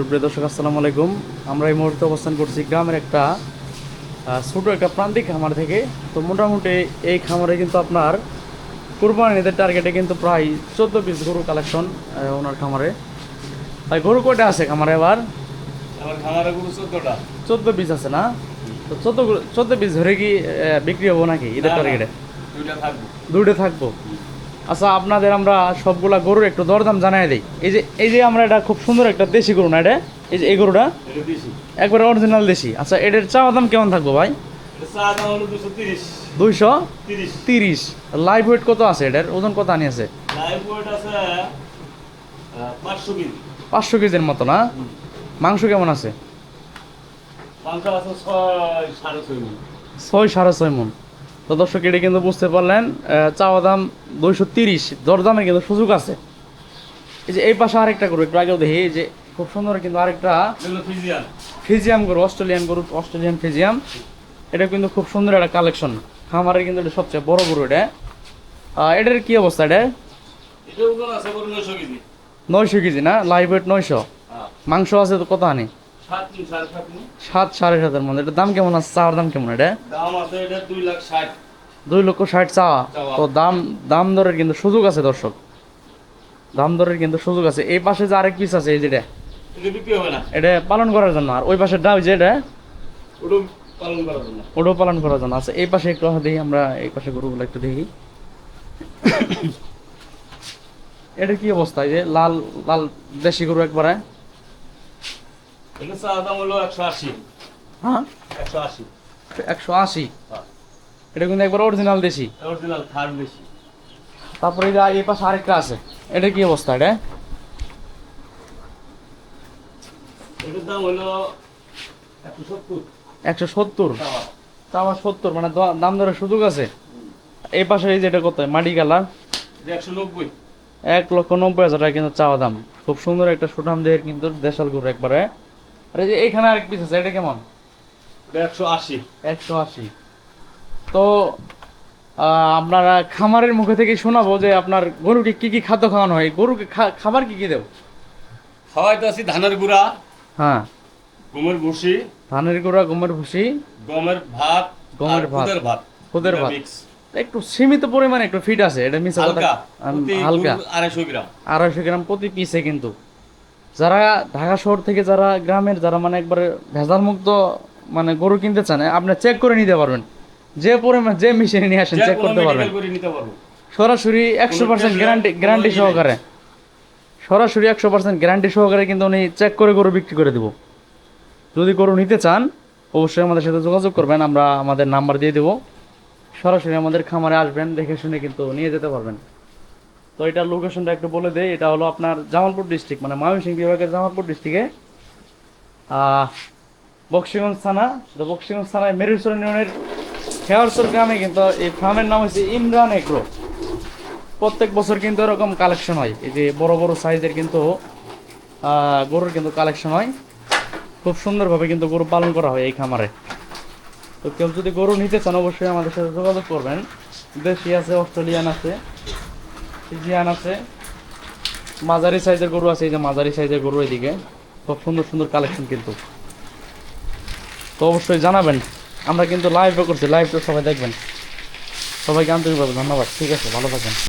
সুপ্রিয় দর্শক আসসালামু আলাইকুম। আমরা এই মুহূর্তে অবস্থান করছি গ্রামের একটা ছোট একটা প্রান্তিক খামার থেকে। তো মোটামুটি এই খামারে কিন্তু আপনার কুরবানিদের টার্গেটে কিন্তু প্রায় চোদ্দ পিস গরু কালেকশন ওনার খামারে। তাই গরু কয়টা আছে খামারে এবার খামারে গরু চোদ্দটা। চোদ্দ পিস আছে না? তো চোদ্দ চোদ্দ পিস ধরে কি বিক্রি হব নাকি ঈদের। টার্গেটে? দুইটা থাকব। দুটো থাকব। আচ্ছা আপনাদের আমরা সবগুলা গরুর একটু দরদাম জানাই দিই। এই যে এই যে আমরা এটা খুব সুন্দর একটা দেশি গরু না এটা? এই যে এই গরুটা? একবারে অরিজিনাল দেশি। আচ্ছা এটার চাওয়া দাম কেমন থাকব ভাই? দুইশো তিরিশ। লাইভ ওয়েট কত আছে এটার? ওজন কত আনি আছে? পাঁচশো কেজির মতো না? মাংস কেমন আছে? ছয় সাড়ে ছয় মন। তো দর্শক এটা কিন্তু বুঝতে পারলেন চাওয়া দাম দুইশো তিরিশ। দরদামের কিন্তু সুযোগ আছে। এই যে এই পাশে আরেকটা গরু একটু আগেও দেখি এই যে খুব সুন্দর কিন্তু আরেকটা ফিজিয়াম গরু অস্ট্রেলিয়ান গরু অস্ট্রেলিয়ান ফিজিয়াম। এটা কিন্তু খুব সুন্দর একটা কালেকশন খামারের কিন্তু এটা সবচেয়ে বড় গরু এটা। এটার কি অবস্থা এটা? নয়শো কেজি। না? লাইভ ওয়েট নয়শো। হ্যাঁ। মাংস আছে তো কত আনি? সাত সাড়ে সাতের মধ্যে। এটার দাম কেমন আছে? চাওয়ার দাম কেমন এটা? দাম আছে এটা দুই লাখ ষাট। দুই লক্ষ ষাট চাওয়া। তো দাম দাম দরের কিন্তু সুযোগ আছে দর্শক। দাম দরের কিন্তু সুযোগ আছে। এই পাশে যে আরেক পিস আছে এই যেটা এটা পালন করার জন্য। আর ওই পাশে ডাউ যে এটা পালন করার জন্য। ওটাও পালন করার জন্য আছে। এই পাশে একটু দেখি আমরা এই পাশে গরুগুলো একটু দেখি। এটা কি অবস্থা? এই যে লাল লাল দেশি গরু একবারে। দাম হলো একশো আশি। হ্যাঁ? একশো আশি। একশো আশি? এটা কিন্তু একবার অরিজিনাল দেশি। অরিজিনাল থার্ড বেশি তারপরে এই এই পাশে আরেকটা আছে। এটা কি অবস্থা এটা? এটার দাম হলো একশো সত্তর। একশো সত্তর? চাওয়া। মানে দাম দরের সুযোগ আছে? এই পাশে এই যে এটা কত? মাটি কালার? একশো নব্বই। এক লক্ষ নব্বই হাজার টাকা কিন্তু চাওয়া দাম। খুব সুন্দর একটা সুঠাম দেহের কিন্তু দেশাল গরু একবারে। আর এই যে এইখানে আরেক পিস আছে এটা কেমন? একশো আশি। একশো আশি। তো আপনারা খামারের মুখে থেকে শোনাবো যে আপনার গরুকে কি কি খাদ্য খাওয়ানো হয়। গরুকে খাবার কি কি দেব? খাওয়াইতে আছি ধানের গুঁড়া হ্যাঁ। গমের ভুসি ধানের গুঁড়া গমের ভুসি গমের ভাত গমের ভাত। খুদের ভাত খুদের ভাত। একটু সীমিত পরিমাণে একটু ফিট আছে এটা মিশা হালকা হালকা। আড়াইশো গ্রাম। আড়াইশো গ্রাম প্রতি পিসে কিন্তু। যারা ঢাকা শহর থেকে যারা গ্রামের যারা মানে একবারে ভেজাল মুক্ত মানে গরু কিনতে চান আপনি চেক করে নিতে পারবেন। যে পরিমাণ যে মেশিনে নিয়ে আসেন চেক করতে পারবেন। সরাসরি একশো পার্সেন্ট গ্যারান্টি গ্যারান্টি সহকারে। সরাসরি একশো পার্সেন্ট গ্যারান্টি সহকারে কিন্তু উনি চেক করে গরু বিক্রি করে দিব। যদি গরু নিতে চান অবশ্যই আমাদের সাথে যোগাযোগ করবেন আমরা আমাদের নাম্বার দিয়ে দেবো। সরাসরি আমাদের খামারে আসবেন দেখে শুনে কিন্তু নিয়ে যেতে পারবেন। তো এটার লোকেশনটা একটু বলে দেয় এটা হলো আপনার জামালপুর ডিস্ট্রিক্ট মানে ময়মনসিংহ বিভাগের জামালপুর ডিস্ট্রিক্টে বক্সিগঞ্জ থানা, তো বক্সিগঞ্জ থানায় মেরুচর ইউনিয়নের খেয়ারচর গ্রামে কিন্তু এই ফার্মের নাম হচ্ছে ইমরান এগ্রো। প্রত্যেক বছর কিন্তু এরকম কালেকশন হয়। এই যে বড় বড় সাইজের কিন্তু গরুর কিন্তু কালেকশন হয়। খুব সুন্দরভাবে কিন্তু গরু পালন করা হয় এই খামারে। তো কেউ যদি গরু নিতে চান, অবশ্যই আমাদের সাথে যোগাযোগ করবেন। দেশি আছে, অস্ট্রেলিয়ান আছে। ফিজিয়ান আছে। মাঝারি সাইজের গরু আছে, এই যে মাঝারি সাইজের গরু এদিকে। খুব সুন্দর সুন্দর কালেকশন কিন্তু। তো অবশ্যই জানাবেন। আমরা কিন্তু লাইভও করছি লাইভটা সবাই দেখবেন। সবাইকে আন্তরিকভাবে ধন্যবাদ। ঠিক আছে, ভালো থাকেন